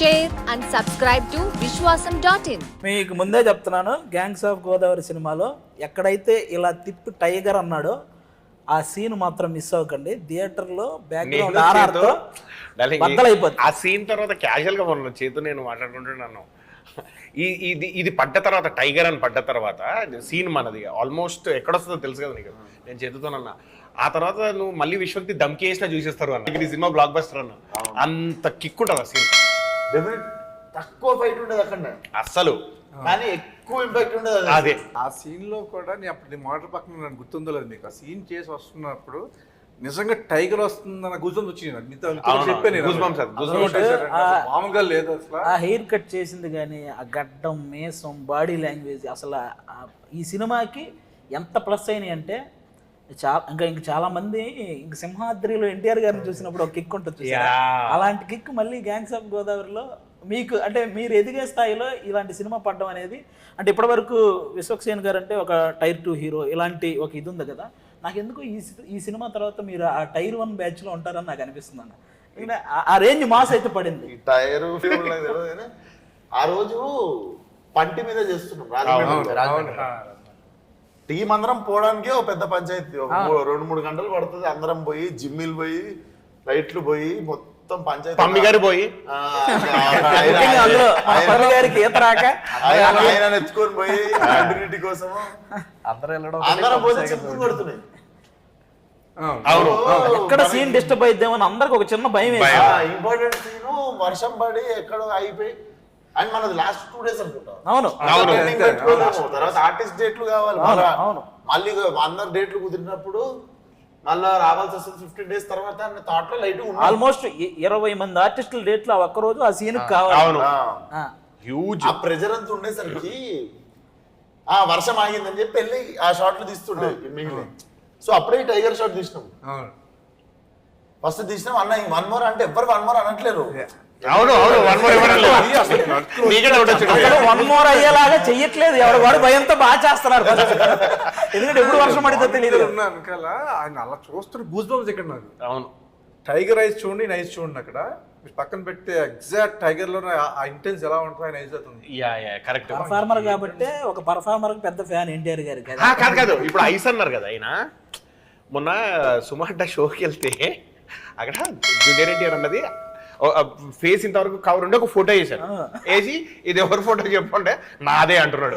share and subscribe to Vishwasam.in. మీకు ముందే చెప్తున్నాను గ్యాంగ్స్ ఆఫ్ గోదావరి సినిమాలో ఎక్కడైతే ఇలా తిప్పి టైగర్ అన్నాడో ఆ సీన్ మాత్రం మిస్ అవ్వకండి. థియేటర్లో బ్యాక్గ్రౌండ్ ఆర్ఆర్తో బద్దలైపోతుంది ఆ సీన్ తర్వాత క్యాజువల్గా మొన్న చేతు నేను మాట్లాడుకుంటున్నాను ఈ ఇది ఇది పడ్డ తర్వాత టైగర్ అని పడ్డ తర్వాత సీన్ మనది. ఆల్మోస్ట్ ఎక్కడొస్తుందో తెలుసు కదా నీకు. నేను చేతుతోనన్నా ఆ తర్వాత నువ్వు మళ్ళీ విశ్వక్తి దమ్కి వేసినా చూసేస్తారు అన్న. ఈ సినిమా బ్లాక్ బస్టర్ అన్న అంత కిక్ ఉంటుంది ఆ సీన్. డెఫినెట్ తక్కువ ఫైట్ ఉండదు అక్కడ. అస్సలు. కానీ ఎక్కువ ఇంపాక్ట్ ఉండదు అది. ఆ సీన్లో కూడా నేను అప్పుడు నీ మోటార్ పక్కన నాకు గుర్తుందో లేదు మీకు ఆ సీన్ చేసి వస్తున్నప్పుడు నిజంగా టైగర్ వస్తుందన్న గుజం వచ్చింది నాకు. మీతో నేను. అసలు. అసలు మామూలుగా లేదు అసలు. ఆ హెయిర్ కట్ చేసింది కానీ ఆ గడ్డం మేసం బాడీ లాంగ్వేజ్ అసలు ఈ సినిమాకి ఎంత ప్లస్ అయినాయి అంటే చాలా ఇంకా ఇంక చాలా మంది ఇంక సింహాద్రిలో ఎన్టీఆర్ గారిని చూసినప్పుడు ఒక కిక్ ఉంటుంది. అలాంటి కిక్ మళ్ళీ గ్యాంగ్స్ ఆఫ్ గోదావరిలో మీకు అంటే మీరు ఎదిగే స్థాయిలో ఇలాంటి సినిమా పడడం అనేది అంటే ఇప్పటివరకు విశ్వక్సేన్ గారు అంటే ఒక టైర్ టూ హీరో ఇలాంటి ఒక ఇది ఉంది కదా? నాకు ఎందుకు ఈ ఈ సినిమా తర్వాత మీరు ఆ టైర్ వన్ బ్యాచ్లో ఉంటారని నాకు అనిపిస్తుంది అన్న. ఆ- రేంజ్ మాస్ అయితే పడింది. ఈ టైర్ ఆ రోజు పంటి మీద చేస్తున్నాం టీం అందరం పోవడానికి ఒక పెద్ద పంచాయతీ. ఒక రెండు మూడు గంటలు పడుతుంది. అందరం పోయి జిమ్మిల్ పోయి లైట్లు పోయి మొత్తం పంచాయతీ. గారి పోయి. ఆ, ఆయన- ముఖ్యంగా అందులో మన ఆయన- పల్లి గారికి ఈత రాక. ఆయన ఆయన ఎత్తుకొని పోయి కంటిన్యూటీ కోసం అందరూ వెళ్ళడం అందరం పోతే చెప్పులు కొడుతున్నాయి. అవును. ఎక్కడ సీన్ డిస్టర్బ్ అయిద్దామని అందరికి ఒక చిన్న భయం వేసి. ఇంపార్టెంట్ సీన్ వర్షం పడి ఎక్కడో అయిపోయి అండ్ మనది లాస్ట్ టూ డేస్ అనుకుంటా. అవును. తర్వాత ఆర్టిస్ట్ డేట్లు కావాలి. అవును, మళ్ళా. అందరు డేట్లు కుదిరినప్పుడు మళ్ళా రావాల్సి వస్తుంది ఫిఫ్టీన్ డేస్ తర్వాత అన్న థాట్లో లైట్ ఆల్మోస్ట్ ఇరవై మంది ఆర్టిస్టుల డేట్లు ఆ ఒక్క రోజు ఆ సీన్ కావాలి. హ్యూజ్ ఆ. ప్రెజర్ అంతా ఉండేసరికి ఆ వర్షం ఆగిందని చెప్పి వెళ్ళి ఆ షాట్లు తీస్తుండే మిగిలిన సో అప్పుడే టైగర్ షాట్ తీసినాం. అవును. ఫస్ట్ తీసినాం. అన్న వన్ మోర్ అంటే ఎవ్వరు వన్ మోర్ అనట్లేరు. అవును అవును వన్ మోర్ ఇవ్వడం వన్ మోర్ అయ్యేలాగా చెయ్యట్లేదు. ఎవడు వాడు భయంతో బాగా చేస్తున్నారు ఎందుకంటే ఎప్పుడు వర్షం పడితే తెలియదు ఆయన అలా చూస్తుంటే గూస్ బంప్స్ ఇక్కడ నాకు. అవును. టైగర్ ఐస్ చూడండి నేను ఐస్ చూడండి అక్కడ. మీరు పక్కన పెడితే ఎగ్జాక్ట్ టైగర్లో ఆ ఇంటెన్స్ ఎలా ఉంటుందో ఆయన ఐస్ అవుతుంది యా యా కరెక్ట్ పర్ఫార్మర్ కాబట్టి ఒక పర్ఫార్మర్ పెద్ద ఫ్యాన్ ఎన్టీఆర్ ఆ, కాదు కాదు. ఇప్పుడు ఐస్ అన్నారు కదా ఆయన మొన్న సుమార్ట షోకి వెళ్తే అక్కడ జూనియర్ ఎన్టీఆర్ అన్నది ఫేస్ ఇంతవరకు కవర్ ఉండి ఒక ఫోటో వేశారు. వేసి ఇది ఎవరి ఫోటో చెప్పంటే నాదే అంటున్నాడు.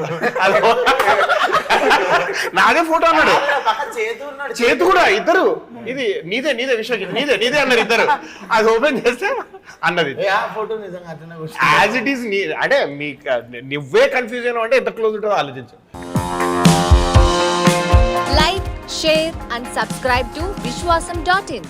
నాదే ఫోటో అన్నాడు. చేతు ఉన్నాడు. చేతి కూడా ఇద్దరు. ఇది నీదే నీదే విశ్వకి నీదే నీదే అన్నారు ఇద్దరు. అది ఓపెన్ చేస్తే అన్నది. యాజ్ ఇట్ ఈస్ నీ అంటే మీ నువ్వే కన్ఫ్యూజ్ అయినా అంటే ఎంత క్లోజ్ ఉంటుందో ఆలోచించు. Like, share and subscribe to Vishwasam.in.